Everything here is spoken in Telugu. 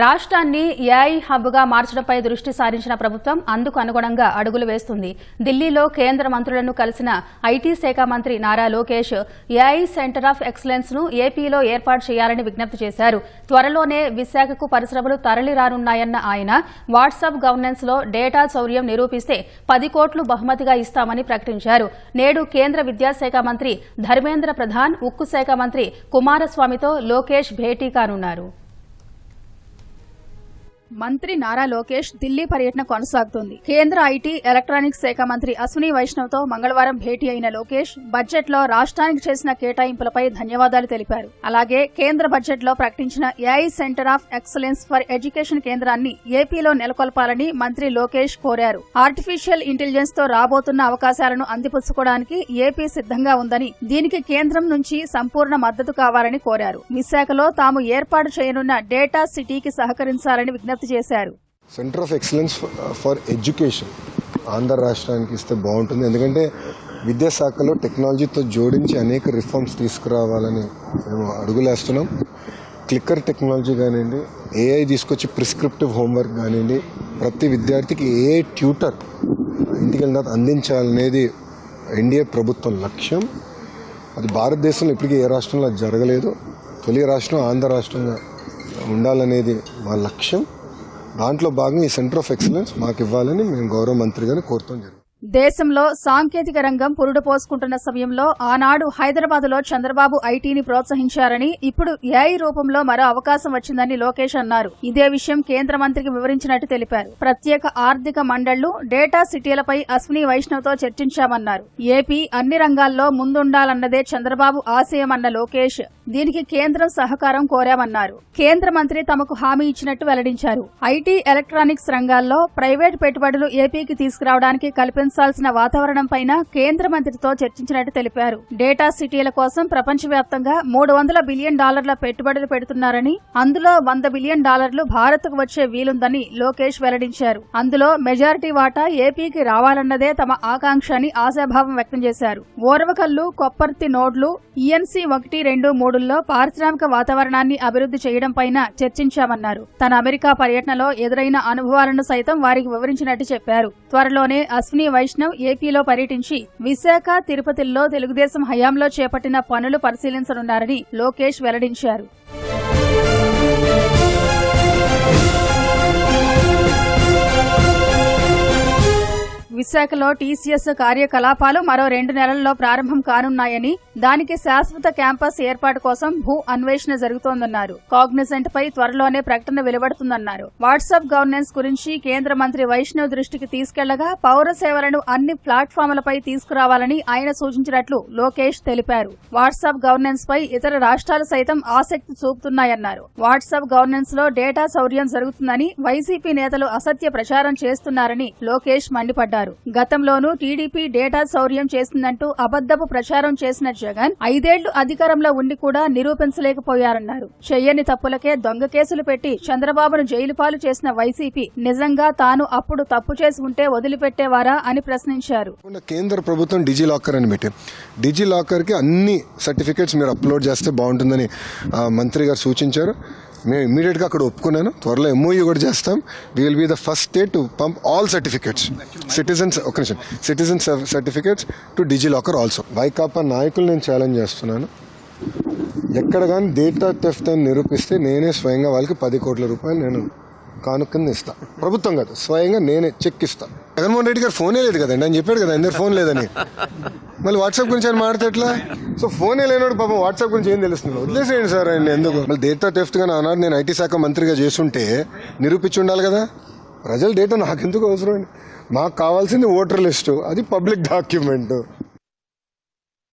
రాష్ట్రాన్ని ఏఐ హబ్గా మార్చడంపై దృష్టి సారించిన ప్రభుత్వం అందుకు అనుగుణంగా అడుగులు వేస్తుంది. ఢిల్లీలో కేంద్ర మంత్రులను కలిసిన ఐటీ శాఖ మంత్రి Nara Lokesh AI centre of ఎక్సలెన్స్ను ఏపీలో ఏర్పాటు చేయాలని విజ్ఞప్తి చేశారు. త్వరలోనే విశాఖకు పరిశ్రమలు తరలిరానున్నాయన్న ఆయన వాట్సాప్ గవర్నెన్స్లో డేటా చౌర్యం నిరూపిస్తే పది కోట్లు బహుమతిగా ఇస్తామని ప్రకటించారు. నేడు కేంద్ర విద్యాశాఖ మంత్రి ధర్మేంద్ర ప్రధాన్ ఉక్కు శాఖ మంత్రి కుమారస్వామితో లోకేష్ భేటీ కానున్నారు. మంత్రి నారా లోకేష్ ఢిల్లీ పర్యటన కొనసాగుతోంది. కేంద్ర ఐటీ ఎలక్ట్రానిక్స్ శాఖ మంత్రి అశ్విని వైష్ణవ్తో మంగళవారం భేటీ అయిన లోకేష్ బడ్జెట్లో రాష్ట్రానికి చేసిన కేటాయింపులపై ధన్యవాదాలు తెలిపారు. అలాగే కేంద్ర బడ్జెట్లో ప్రకటించిన AI centre of excellence for education కేంద్రాన్ని ఏపీలో నెలకొల్పాలని మంత్రి లోకేష్ కోరారు. ఆర్టిఫిషియల్ ఇంటెలిజెన్స్తో రాబోతున్న అవకాశాలను అందిపుచ్చుకోవడానికి ఏపీ సిద్ధంగా ఉందని దీనికి కేంద్రం నుంచి సంపూర్ణ మద్దతు కావాలని కోరారు. విశాఖలో తాము ఏర్పాటు చేయనున్న డేటా సిటీకి సహకరించాలని విజ్ఞప్తి చేశారు. Centre of excellence for education Andhra రాష్ట్రానికి ఇస్తే బాగుంటుంది. ఎందుకంటే విద్యాశాఖలో టెక్నాలజీతో జోడించి అనేక రిఫార్మ్స్ తీసుకురావాలని మేము అడుగులేస్తున్నాం. క్లిక్కర్ టెక్నాలజీ కానివ్వండి ఏఐ తీసుకొచ్చి ప్రిస్క్రిప్టివ్ హోంవర్క్ కానివ్వండి ప్రతి విద్యార్థికి ఏఐ ట్యూటర్ ఇంటికి వెళ్ళిన అందించాలనేది ఎన్డీఏ ప్రభుత్వం లక్ష్యం. అది భారతదేశంలో ఇప్పటికీ ఏ రాష్ట్రంలో అది జరగలేదు. తొలి రాష్ట్రం ఆంధ్ర రాష్ట్రంగా ఉండాలనేది మా లక్ష్యం. దాంట్లో భాగంగా ఈ సెంటర్ ఆఫ్ ఎక్సలెన్స్ మాకు ఇవ్వాలని మేము గౌరవ మంత్రి గారిని కోరుతాం జరిగింది దేశంలో సాంకేతిక రంగం పురుడు పోసుకుంటున్న సమయంలో ఆనాడు హైదరాబాద్లో చంద్రబాబు ఐటీని ప్రోత్సహించారని ఇప్పుడు ఏఐ రూపంలో మరో అవకాశం వచ్చిందని లోకేష్ అన్నారు. ఇదే విషయం కేంద్ర మంత్రికి వివరించినట్టు తెలిపారు. ప్రత్యేక ఆర్థిక మండళ్ళు డేటా సిటీలపై అశ్విని వైష్ణవ్తో చర్చించామన్నారు. ఏపీ అన్ని రంగాల్లో ముందుండాలన్నదే చంద్రబాబు ఆశయమన్న లోకేష్. దీనికి కేంద్రం సహకారం కోరామన్నారు. కేంద్ర మంత్రి తమకు హామీ ఇచ్చినట్టు వెల్లడించారు. ఐటీ ఎలక్ట్రానిక్స్ రంగాల్లో ప్రైవేట్ పెట్టుబడులు ఏపీకి తీసుకురావడానికి కల్పించాల్సిన వాతావరణం పైన కేంద్ర మంత్రితో చర్చించినట్టు తెలిపారు. డేటా సిటీల కోసం ప్రపంచవ్యాప్తంగా మూడు వందల బిలియన్ డాలర్ల పెట్టుబడులు పెడుతున్నారని అందులో వంద బిలియన్ డాలర్లు భారత్కు వచ్చే వీలుందని లోకేష్ వెల్లడించారు. అందులో మెజారిటీ వాటా ఏపీకి రావాలన్నదే తమ ఆకాంక్ష అని ఆశాభావం వ్యక్తం చేశారు. ఓర్వకల్లు కొప్పర్తి నోడ్లు ఈఎన్సీ ఒకటి రెండు మూడు రోజుల్లో పారిశ్రామిక వాతావరణాన్ని అభివృద్ధి చేయడం పైన చర్చించామన్నారు. తన అమెరికా పర్యటనలో ఎదురైన అనుభవాలను సైతం వారికి వివరించినట్టు చెప్పారు. త్వరలోనే అశ్విని వైష్ణవ్ ఏపీలో పర్యటించి విశాఖ తిరుపతిల్లో తెలుగుదేశం హయాంలో చేపట్టిన పనులు పరిశీలించనున్నారని లోకేష్ వెల్లడించారు. విశాఖలో టీసీఎస్ కార్యకలాపాలు మరో రెండు నెలల్లో ప్రారంభం కానున్నాయని దానికి శాశ్వత క్యాంపస్ ఏర్పాటు కోసం భూ అన్వేషణ జరుగుతోందన్నారు. కాగ్నిజెంట్ పై త్వరలోనే ప్రకటన వెలువడుతుందన్నారు. వాట్సాప్ గవర్నెన్స్ గురించి కేంద్ర మంత్రి వైష్ణవ్ దృష్టికి తీసుకెళ్ళగా పౌర సేవలను అన్ని ప్లాట్ఫామ్లపై తీసుకురావాలని ఆయన సూచించినట్లు లోకేష్ తెలిపారు. వాట్సాప్ గవర్నెన్స్ పై ఇతర రాష్ట్రాలు సైతం ఆసక్తి చూపుతున్నాయన్నారు. వాట్సాప్ గవర్నెన్స్లో డేటా శౌర్యం జరుగుతుందని వైసీపీ నేతలు అసత్య ప్రచారం చేస్తున్నారని లోకేష్ మండిపడ్డారు. గతంలోనూ టీడీపీ డేటా శౌర్యం చేసిందంటూ అబద్దపు ప్రచారం చేసిన జగన్ ఐదేళ్ళు అధికారంలో ఉండి కూడా నిరూపించలేకపోయారన్నారు. చెయ్యని తప్పులకే దొంగ కేసులు పెట్టి చంద్రబాబును జైలు పాలు చేసిన వైసీపీ నిజంగా తాను అప్పుడు తప్పు చేసి ఉంటే వదిలిపెట్టేవారా అని ప్రశ్నించారు. కేంద్ర ప్రభుత్వం డిజీ లాకర్ అని పెట్టి డిజీ లాకర్కి అన్ని సర్టిఫికేట్స్ మీరు అప్లోడ్ చేస్తే బాగుంటుందని మంత్రి గారు సూచించారు. మేము ఇమీడియట్గా అక్కడ ఒప్పుకున్నాను. త్వరలో ఎంఓయూ కూడా చేస్తాం. We will be the first state to pump all certificates citizens ఒక నిమిషం. Citizen certificates to DigiLocker also Vaikapa నాయకులు నేను ఛాలెంజ్ చేస్తున్నాను. ఎక్కడ కానీ డేటా టెఫ్ట్ అని నిరూపిస్తే నేనే స్వయంగా వాళ్ళకి పది కోట్ల రూపాయలు నేను కానుకని ఇస్తా. ప్రభుత్వం కాదు స్వయంగా నేనే చెక్ ఇస్తాను జగన్మోహన్ రెడ్డి గారు ఫోనే లేదు కదండి. అని చెప్పాడు కదా అందరు ఫోన్ లేదని. మళ్ళీ వాట్సాప్ గురించి ఆయన మాడితే ఎట్లా? సో ఫోనే లేనోడు పాపం వాట్సాప్ గురించి ఏం తెలుస్తుంది? వదిలేసేయండి సార్ ఆయన ఎందుకు? మళ్ళీ డేటా టెఫ్ట్గా ఆనాడు నేను ఐటీ శాఖ మంత్రిగా చేస్తుంటే నిరూపించి ఉండాలి కదా? ప్రజల డేటా నాకెందుకు అవసరం? అండి మాకు కావాల్సింది ఓటర్ లిస్టు అది పబ్లిక్ డాక్యుమెంట్.